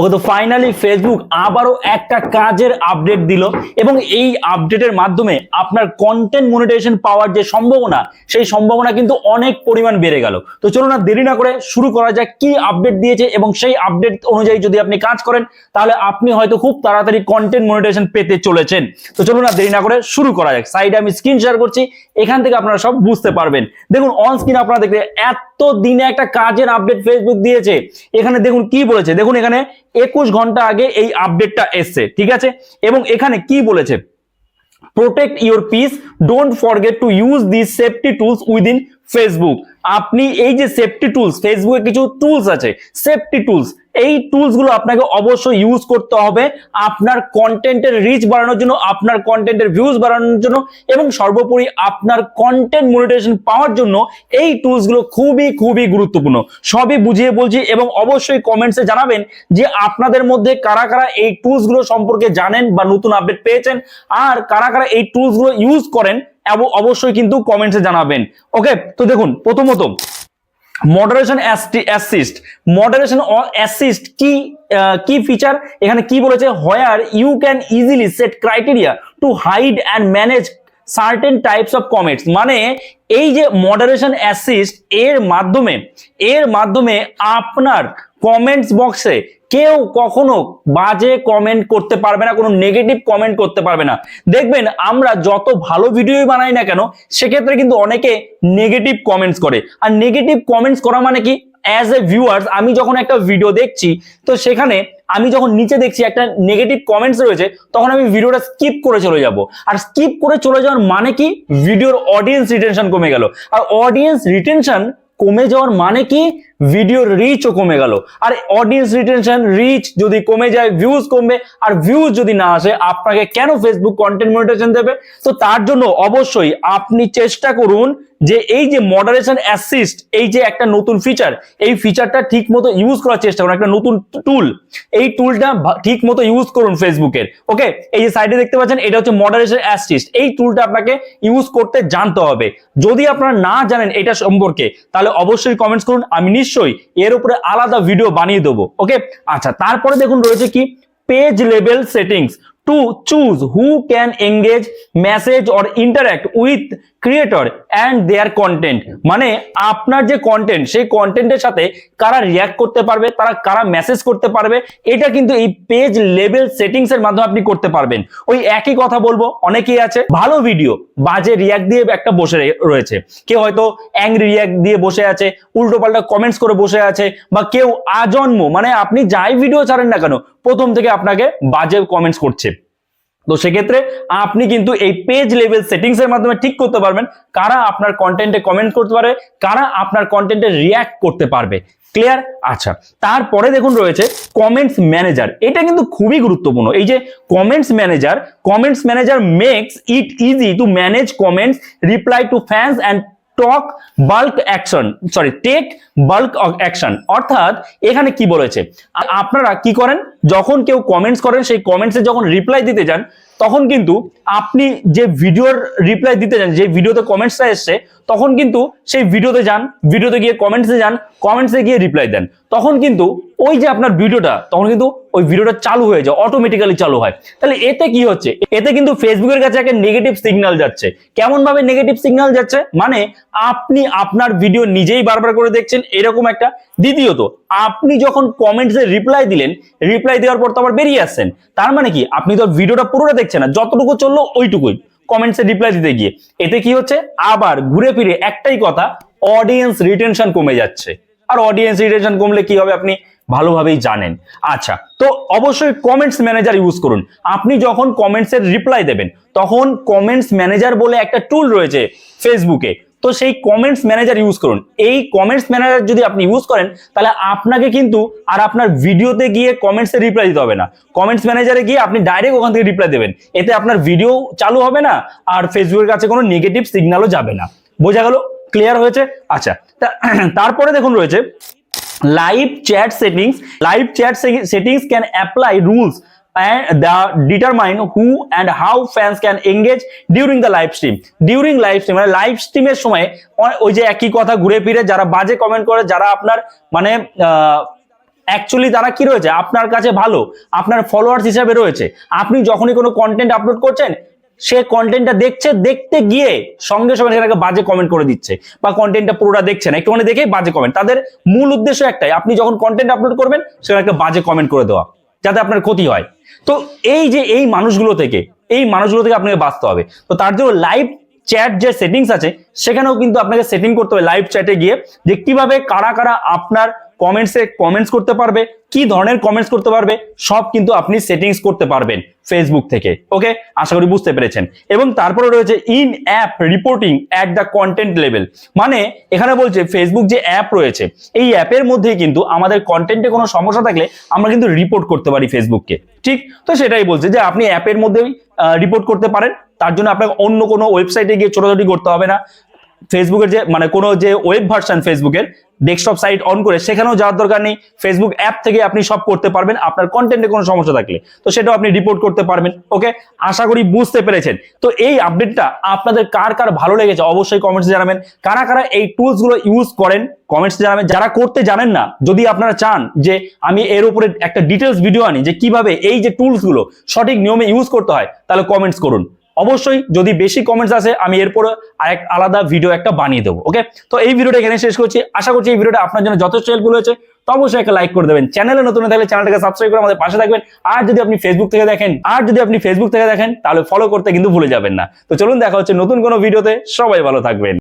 ওকে তো finally Facebook আবারও একটা কাজের আপডেট দিল এবং এই আপডেটের মাধ্যমে আপনার কন্টেন্ট মনিটাইজেশন পাওয়ার যে সম্ভাবনা, সেই সম্ভাবনা কিন্তু অনেক পরিমাণ বেড়ে গেল। তো চলুন না দেরি না করে শুরু করা যাক কি আপডেট দিয়েছে এবং সেই আপডেট অনুযায়ী যদি আপনি কাজ করেন, তাহলে আপনি হয়তো খুব তাড়াতাড়ি কন্টেন্ট মনিটাইজেশন পেতে চলেছেন। তো চলুন না দেরি না করে শুরু করা যাক। সাইডে আমি স্ক্রিন শেয়ার করছি, এখান থেকে আপনারা সব বুঝতে পারবেন। দেখুন অন স্ক্রিন আপনারা দেখতে এত দিনে একটা কাজের আপডেট ফেসবুক দিয়েছে। এখানে দেখুন কি বলেছে? দেখুন এখানে একুশ ঘণ্টা আগে এই আপডেটটা এসছে, ঠিক আছে? এবং এখানে কি বলেছে? Protect your peace don't forget to use this safety tools within Facebook আপনি এই যে সেফটি টুলস ফেসবুকে কিছু টুলস আছে সেফটি টুলস এই টুলসগুলো আপনাকে অবশ্যই ইউজ করতে হবে আপনার কন্টেন্টের রিচ বাড়ানোর জন্য, আপনার কন্টেন্টের ভিউজ বাড়ানোর জন্য এবং সর্বোপরি আপনার কন্টেন্ট মনিটাইজেশন পাওয়ার জন্য এই টুলসগুলো খুবই খুবই গুরুত্বপূর্ণ। সবই বুঝিয়ে বলছি এবং অবশ্যই কমেন্টসে জানাবেন যে আপনাদের মধ্যে কারা কারা এই টুলসগুলো সম্পর্কে জানেন বা নতুন আপডেট পেয়েছেন, আর কারা কারা এই টুলসগুলো ইউজ করেন অবশ্যই কিন্তু কমেন্টসে জানাবেন। ওকে তো দেখুন, প্রথমত মডারেশন অ্যাসিস্ট মডারেশন অ্যাসিস্ট কি কি ফিচার এখানে কি বলেছে? Where you can easily set criteria to hide and manage certain types of comments মানে এই যে মডারেশন অ্যাসিস্ট এর মাধ্যমে এর মাধ্যমে আপনার কমেন্টস বক্সে কেউ কখনো বাজে কমেন্ট করতে পারবে না, কোনো নেগেটিভ কমেন্ট করতে পারবে না। দেখবেন আমরা যত ভালো ভিডিও বানাই না কেন, সেক্ষেত্রে কিন্তু অনেকে নেগেটিভ কমেন্টস করে। আর নেগেটিভ কমেন্টস করা মানে কি? অ্যাজ এ ভিউয়ার্স আমি যখন একটা ভিডিও দেখছি, তো সেখানে আমি যখন নিচে দেখছি একটা নেগেটিভ কমেন্টস রয়েছে, তখন আমি ভিডিওটা স্কিপ করে চলে যাব। আর স্কিপ করে চলে যাওয়ার মানে কি? ভিডিওর অডিয়েন্স রিটেনশন কমে গেল। আর অডিয়েন্স রিটেনশন কমে যাওয়ার মানে কি? ভিডিওর রিচও কমে গেল। আর অডিয়েন্স রিটেনশন রিচ যদি কমে যায় ভিউজ কমবে, আর ভিউজ যদি না আসে, আপনাকে কেন ফেসবুক কন্টেন্ট মনিটাইজেশন দেবে? তো তার জন্য অবশ্যই আপনি চেষ্টা করুন যে এই যে মডারেশন অ্যাসিস্ট এই যে একটা নতুন ফিচার এই ফিচারটা ঠিক মতো ইউজ করার চেষ্টা করুন, একটা নতুন টুল এই টুলটা ঠিক মতো ইউজ করুন ফেসবুকের ওকে এই যে সাইডে দেখতে পাচ্ছেন, এটা হচ্ছে মডারেশন অ্যাসিস্ট এই টুলটা আপনাকে ইউজ করতে জানতে হবে। যদি আপনারা না জানেন এটা সম্পর্কে, তাহলে অবশ্যই কমেন্টস করুন, আমি নিশ্চয়ই এর উপরে আলাদা ভিডিও বানিয়ে দেবো ওকে আচ্ছা তারপরে দেখুন রয়েছে কি? Page level settings to choose who can engage message or interact with creator and their content মানে আপনার যে কন্টেন্ট সেই কন্টেন্টের সাথে কারা রিয়াক্ট করতে পারবে, তারা কারা মেসেজ করতে পারবে, এটা কিন্তু এই পেজ লেভেল সেটিংস এর মাধ্যমে আপনি করতে পারবেন। ওই একই কথা বলব, অনেকেই আছে, ভালো ভিডিও বাজে রিয়াক্ট দিয়ে একটা বসে রয়েছে। কেউ হয়তো অ্যাংরি রিয়াক্ট দিয়ে বসে আছে উল্টো পাল্টা কমেন্টস করে বসে আছে, বা কেউ আজন্ম মানে আপনি যাই ভিডিও ছাড়েন না কেন, প্রথম থেকে আপনাকে বাজে কমেন্টস করছে। তো সেক্ষেত্রে আপনি কিন্তু এই পেজ লেভেল সেটিংস এর মাধ্যমে ঠিক করতে পারবেন কারা আপনার কন্টেন্টে কমেন্ট করতে পারবে কারা আপনার কন্টেন্টে রিয়্যাক্ট করতে পারবে। ক্লিয়ার আচ্ছা তারপরে দেখুন রয়েছে কমেন্টস ম্যানেজার এটা কিন্তু খুবই গুরুত্বপূর্ণ। এই যে comments manager comments manager makes it easy to manage comments reply to fans and talk bulk action sorry take bulk action অর্থাৎ এখানে কি বলেছে? আপনারা কি করেন? যখন কেউ কমেন্টস করেন, সেই কমেন্টসে যখন রিপ্লাই দিতে যান, তখন কিন্তু আপনি যে ভিডিওর রিপ্লাই দিতে যান, যে ভিডিওতে কমেন্টসটা এসছে, তখন কিন্তু সেই ভিডিওতে যান ভিডিওতে গিয়ে কমেন্টসে যান কমেন্টসে গিয়ে রিপ্লাই দেন। তখন কিন্তু ওই যে আপনার ভিডিওটা, তখন কিন্তু ওই ভিডিওটা চালু হয়ে যায় অটোমেটিক্যালি চালু হয়। তাহলে এতে কি হচ্ছে? এতে কিন্তু ফেসবুকের কাছে একটা নেগেটিভ সিগন্যাল যাচ্ছে। কেমন ভাবে নেগেটিভ সিগন্যাল যাচ্ছে? মানে আপনি আপনার ভিডিও নিজেই বারবার করে দেখছেন, এরকম একটা দ্বিতীয়ত। আপনি যখন কমেন্টসে রিপ্লাই দিলেন রিপ্লাই দেওয়ার পর তো আবার বেরিয়ে আসছেন। তার মানে কি? আপনি তো ভিডিওটা পুরোটা দেখছেন না, যতটুকু চলল ওইটুকুই কমেন্টসে রিপ্লাই দিতে গিয়ে। এতে কি হচ্ছে? আবার ঘুরে ফিরে একটাই কথা অডিয়েন্স রিটেনশন কমে যাচ্ছে। আর অডিয়েন্স রিটেনশন কমলে কি হবে আপনি? ভালোভাবেই জানেন। আচ্ছা তো অবশ্যই কমেন্টস ম্যানেজার ইউজ করুন। আপনি যখন কমেন্টস এর রিপ্লাই দেবেন, তখন কমেন্টস ম্যানেজার বলে একটা টুল রয়েছে ফেসবুকে তো সেই কমেন্টস ম্যানেজার ইউজ করুন। এই কমেন্টস ম্যানেজার যদি আপনি ইউজ করেন, তাহলে আপনাকে কিন্তু আর আপনার ভিডিওতে গিয়ে কমেন্টস রিপ্লাই দিতে হবে না। কমেন্টস ম্যানেজারে গিয়ে আপনি ডাইরেক্ট ওখান থেকে রিপ্লাই দেবেন। এতে আপনার ভিডিও চালু হবে না, আর ফেসবুকের কাছে কোনো নেগেটিভ সিগন্যালও যাবে না। বোঝা গেল? ক্লিয়ার হয়েছে? আচ্ছা তারপরে দেখুন রয়েছে live chat settings live chat settings can apply rules and the determine who and how fans can engage during the live stream. During live stream মানে লাইভ স্ট্রিমের সময় ওই যে একই কথা ঘুরে ফিরে, যারা বাজে কমেন্ট করে, যারা আপনার মানে অ্যাকচুয়ালি তারা কি রয়েছে? আপনার কাছে ভালো, আপনার ফলোয়ার্স হিসাবে রয়েছে। আপনি যখনই কোনো কন্টেন্ট আপলোড করছেন, সে কন্টেন্টটা দেখছে, দেখতে গিয়ে সঙ্গে সঙ্গে সেটাকে বাজে কমেন্ট করে দিচ্ছে বা কন্টেন্টটা পুরোটা দেখছে না। একটুখানি দেখেই বাজে কমেন্ট তাদের মূল উদ্দেশ্য একটাই, আপনি যখন কন্টেন্ট আপলোড করবেন একটা বাজে কমেন্ট করে দেওয়া, যাতে আপনার ক্ষতি হয়। তো এই যে এই মানুষগুলো থেকে, এই মানুষগুলো থেকে আপনাকে বাঁচতে হবে। তো তার জন্য লাইভ চ্যাট যে সেটিংস আছে, সেখানেও কিন্তু আপনাকে সেটিং করতে হবে লাইভ চ্যাটে গিয়ে যে কীভাবে, কারা কারা আপনার কমেন্টসে কমেন্টস করতে পারবে, কি ধরনের কমেন্টস করতে পারবে, সব কিন্তু আপনি সেটিংস করতে পারবেন ফেসবুক থেকে ওকে আশা করি বুঝতে পেরেছেন। এবং তারপরে রয়েছে in app reporting at the content level মানে এখানে বলছে ফেসবুক যে অ্যাপ রয়েছে, এই অ্যাপের মধ্যেই কিন্তু আমাদের কন্টেন্টে কোনো সমস্যা থাকলে আমরা কিন্তু রিপোর্ট করতে পারি ফেসবুককে ঠিক? তো সেটাই বলছে যে আপনি অ্যাপের মধ্যেই রিপোর্ট করতে পারেন তার জন্য আপনাকে অন্য কোনো ওয়েবসাইটে গিয়ে ছোটাছুটি করতে হবে না। ফেসবুকের যে মানে কোনো যে ওয়েব ভার্সন ফেসবুকের ডেস্কটপ সাইট অন করে সেখানেও যাওয়ার দরকার নেই। ফেসবুক অ্যাপ থেকে আপনি সব করতে পারবেন। আপনার কন্টেন্টে কোনো সমস্যা থাকলে তো সেটাও আপনি রিপোর্ট করতে পারবেন। ওকে আশা করি বুঝতে পেরেছেন। তো এই আপডেটটা আপনাদের কার কার ভালো লেগেছে অবশ্যই কমেন্টস জানাবেন। কারা কারা এই টুলসগুলো ইউজ করেন কমেন্টস জানাবেন। যারা করতে জানেন না, যদি আপনারা চান যে আমি এর উপরে একটা ডিটেলস ভিডিও আনি যে কীভাবে এই যে টুলসগুলো সঠিক নিয়মে ইউজ করতে হয়, তাহলে কমেন্টস করুন। অবশ্যই যদি বেশি কমেন্টস আসে, আমি এরপরে আরেক আলাদা ভিডিও একটা বানিয়ে দেবো ওকে তো এই ভিডিওটা এখানে শেষ করছি। আশা করছি এই ভিডিওটা আপনার জন্য যথেষ্ট হেল্পফুল হয়েছে। তো অবশ্যই একটা লাইক করে দেবেন। চ্যানেলে নতুন থাকলে চ্যানেলটাকে সাবস্ক্রাইব করে আমাদের পাশে থাকবেন। আর যদি আপনি ফেসবুক থেকে দেখেন, আর যদি আপনি ফেসবুক থেকে দেখেন, তাহলে ফলো করতে কিন্তু ভুলে যাবেন না। তো চলুন, দেখা হচ্ছে নতুন কোনো ভিডিওতে সবাই ভালো থাকবেন।